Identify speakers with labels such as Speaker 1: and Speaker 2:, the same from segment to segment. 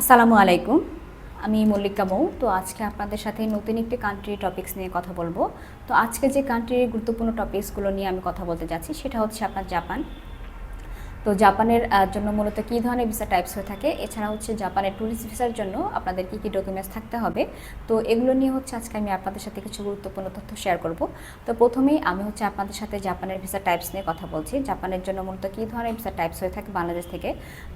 Speaker 1: আসসালামু আলাইকুম। আমি মল্লিকা মৌ। তো আজকে আপনাদের সাথে নতুন একটি কান্ট্রি টপিক্স নিয়ে কথা বলব। তো আজকে যে কান্ট্রির গুরুত্বপূর্ণ টপিক্সগুলো নিয়ে আমি কথা বলতে যাচ্ছি, সেটা হচ্ছে আপনার জাপান। তো জাপানের জন্য মূলত কী ধরনের ভিসা টাইপস হয়ে থাকে? এছাড়া হচ্ছে জাপানের ট্যুরিস্ট ভিসার জন্য আপনাদের কী কী ডকুমেন্টস থাকতে হবে? তো এগুলো নিয়ে হচ্ছে আজকে আমি আপনাদের সাথে কিছু গুরুত্বপূর্ণ তথ্য শেয়ার করব। তো প্রথমেই আমি হচ্ছে আপনাদের সাথে জাপানের ভিসা টাইপস নিয়ে কথা বলছি। জাপানের জন্য মূলত কী ধরনের ভিসা টাইপস হয়ে থাকে বাংলাদেশ থেকে?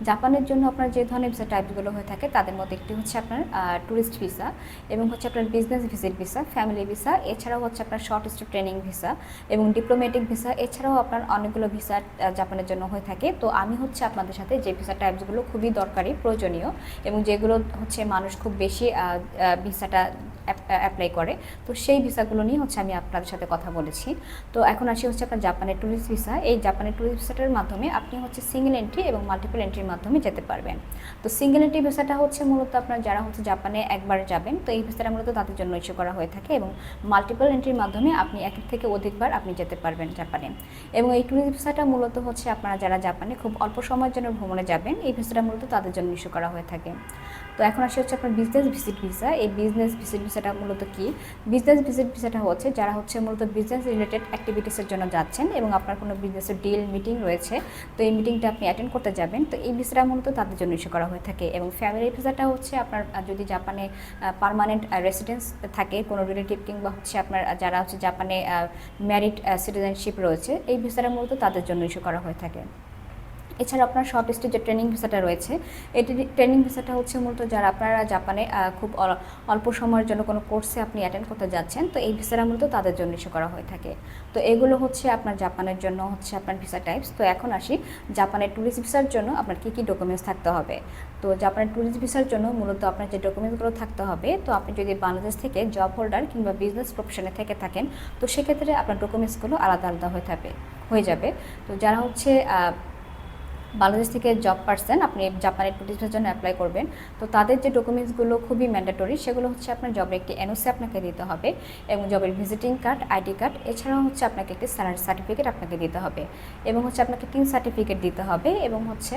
Speaker 1: জাপানের জন্য আপনার যে ধরনের ভিসা টাইপসগুলো হয়ে থাকে, তাদের মধ্যে একটি হচ্ছে আপনার ট্যুরিস্ট ভিসা এবং হচ্ছে আপনার business visit visa family visa এছাড়াও হচ্ছে আপনার শর্ট স্টে ট্রেনিং ভিসা এবং ডিপ্লোম্যাটিক ভিসা এছাড়াও আপনার অনেকগুলো ভিসা জাপানের জন্য হয়ে থাকে। তো আমি হচ্ছে আপনাদের সাথে যে ভিসা টাইপসগুলো খুবই দরকারি, প্রয়োজনীয় এবং যেগুলো হচ্ছে মানুষ খুব বেশি ভিসাটা অ্যাপ্লাই করে, তো সেই ভিসাগুলো নিয়ে হচ্ছে আমি আপনাদের সাথে কথা বলেছি। তো এখন আসি হচ্ছে আপনার জাপানের ট্যুরিস্ট ভিসা এই জাপানের ট্যুরিস্ট ভিসাটার মাধ্যমে আপনি হচ্ছে সিঙ্গেল এন্ট্রি এবং মাল্টিপল এন্ট্রির মাধ্যমে যেতে পারবেন। তো সিঙ্গেল এন্ট্রি ভিসাটা হচ্ছে মূলত আপনার যারা হচ্ছে জাপানে একবার যাবেন, তো এই ভিসাটা মূলত তাদের জন্য ইস্যু করা হয়ে থাকে এবং মাল্টিপল এন্ট্রির মাধ্যমে আপনি এক থেকে অধিকবার আপনি যেতে পারবেন জাপানে এবং এই ট্যুরিস্ট ভিসাটা মূলত হচ্ছে আপনারা যারা জাপানে খুব অল্প সময়ের জন্য ভ্রমণে যাবেন। এই ভিসাটা মূলত তাদের জন্য ইস্যু করা হয়ে থাকে। তো এখন আসি হচ্ছে আপনার বিজনেস ভিজিট ভিসা এই বিজনেস ভিজিট ভিসাটা মূলত কি? বিজনেস ভিজিট ভিসাটা হচ্ছে যারা হচ্ছে মূলত বিজনেস রিলেটেড অ্যাক্টিভিটিসের জন্য যাচ্ছেন এবং আপনার কোনো বিজনেসের ডিল মিটিং রয়েছে, তো এই মিটিংটা আপনি অ্যাটেন্ড করতে যাবেন। তো এই ভিসাটা মূলত তাদের জন্য ইস্যু করা হয়ে থাকে এবং ফ্যামিলি ভিসাটা হচ্ছে আপনার যদি জাপানে পারমানেন্ট রেসিডেন্স থাকে, কোনো রিলেটিভ কিংবা হচ্ছে আপনার যারা হচ্ছে জাপানে ম্যারিড সিটিজেনশিপ রয়েছে, এই ভিসাটা মূলত তাদের জন্য ইস্যু করা হয়ে থাকে। এছাড়া আপনার শর্ট স্টে যে ট্রেনিং ভিসাটা রয়েছে, এই ট্রেনিং ভিসাটা হচ্ছে মূলত যারা আপনারা জাপানে খুব অল্প সময়ের জন্য কোনো কোর্সে আপনি অ্যাটেন্ড করতে যাচ্ছেন, তো এই ভিসাটা মূলত তাদের জন্য ইস্যু করা হয়ে থাকে। তো এগুলো হচ্ছে আপনার জাপানের জন্য হচ্ছে আপনার ভিসা টাইপস তো এখন আসি জাপানের ট্যুরিস্ট ভিসার জন্য আপনার কী কী ডকুমেন্টস থাকতে হবে। তো জাপানের ট্যুরিস্ট ভিসার জন্য মূলত আপনার যে ডকুমেন্টসগুলো থাকতে হবে, তো আপনি যদি বাংলাদেশ থেকে জব হোল্ডার কিংবা বিজনেস প্রফেশনে থেকে থাকেন, তো সেক্ষেত্রে আপনার ডকুমেন্টসগুলো আলাদা আলাদা হয়ে থাকবে হয়ে যাবে। তো যারা হচ্ছে বাংলাদেশ থেকে জব পার্সন আপনি জাপানের টুরিস্টের জন্য অ্যাপ্লাই করবেন। তো তাদের যে ডকুমেন্টসগুলো খুবই ম্যান্ডেটরি সেগুলো হচ্ছে আপনার জবের একটি এনওসি আপনাকে দিতে হবে এবং জবের ভিজিটিং কার্ড আইডি কার্ড এছাড়াও হচ্ছে আপনাকে একটি স্যালারি সার্টিফিকেট আপনাকে দিতে হবে এবং হচ্ছে আপনাকে কিং সার্টিফিকেট দিতে হবে এবং হচ্ছে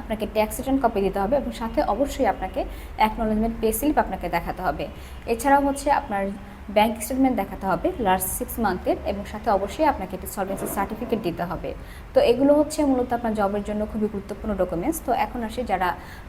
Speaker 1: আপনাকে ট্যাক্স রিটার্ন কপি দিতে হবে এবং সাথে অবশ্যই আপনাকে অ্যাকনোলেজমেন্ট পে স্লিপ আপনাকে দেখাতে হবে। এছাড়াও হচ্ছে আপনার ব্যাংক স্টেটমেন্ট দেখাতে হবে লাস্ট সিক্স মান্থের এবং সাথে অবশ্যই আপনাকে একটি সলভেন্সি সার্টিফিকেট দিতে হবে। তো এগুলো হচ্ছে মূলত আপনার জবের জন্য খুবই গুরুত্বপূর্ণ ডকুমেন্টস তো এখন আসি যারা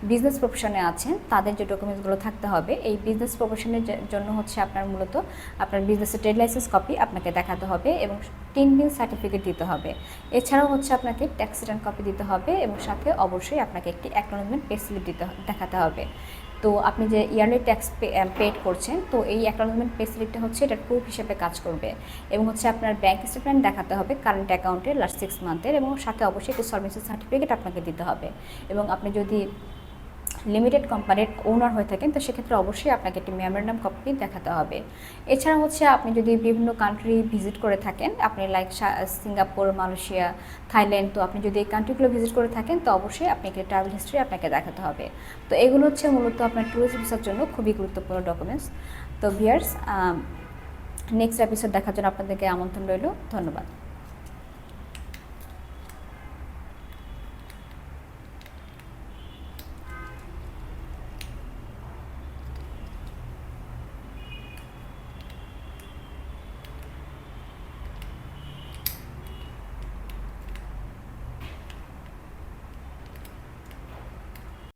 Speaker 1: বিজনেস প্রফেশনে আছেন, তাদের যে ডকুমেন্টসগুলো থাকতে হবে, এই বিজনেস প্রফেশনের জন্য হচ্ছে আপনার মূলত আপনার বিজনেসের ট্রেড লাইসেন্স কপি আপনাকে দেখাতে হবে এবং তিন দিন সার্টিফিকেট দিতে হবে। এছাড়াও হচ্ছে আপনাকে ট্যাক্স রিটার্ন কপি দিতে হবে এবং সাথে অবশ্যই আপনাকে একটি অ্যাকনোলেজমেন্ট পে স্লিপ দিতে দেখাতে হবে। তো আপনি যে ইয়ারলি ট্যাক্স পেড করছেন, তো এই অ্যাকনোলেজমেন্ট পে স্লিপটা হচ্ছে এটার প্রুফ হিসেবে কাজ করবে। এবং হচ্ছে আপনার ব্যাংক স্টেটমেন্ট দেখাতে হবে কারেন্ট অ্যাকাউন্টের লাস্ট সিক্স মান্থের এবং সাথে অবশ্যই একটি সলভেন্সি সার্টিফিকেট আপনাকে দিতে হবে। এবং আপনি যদি লিমিটেড কোম্পানির ওনার হয়ে থাকেন, তো সেক্ষেত্রে অবশ্যই আপনাকে একটি মেমোরেন্ডাম কপি দেখাতে হবে। এছাড়া হচ্ছে আপনি যদি বিভিন্ন কান্ট্রি ভিজিট করে থাকেন, আপনি লাইক সিঙ্গাপুর, মালয়েশিয়া, থাইল্যান্ড, তো আপনি যদি এই কান্ট্রিগুলো ভিজিট করে থাকেন, তো অবশ্যই আপনাকে ট্রাভেল হিস্ট্রি আপনাকে দেখাতে হবে। তো এগুলো হচ্ছে মূলত আপনার ট্যুরিস্ট ভিসার জন্য খুবই গুরুত্বপূর্ণ ডকুমেন্টস তো ভিয়ার্স নেক্সট এপিসোড দেখার জন্য আপনাদেরকে আমন্ত্রণ রইল। ধন্যবাদ।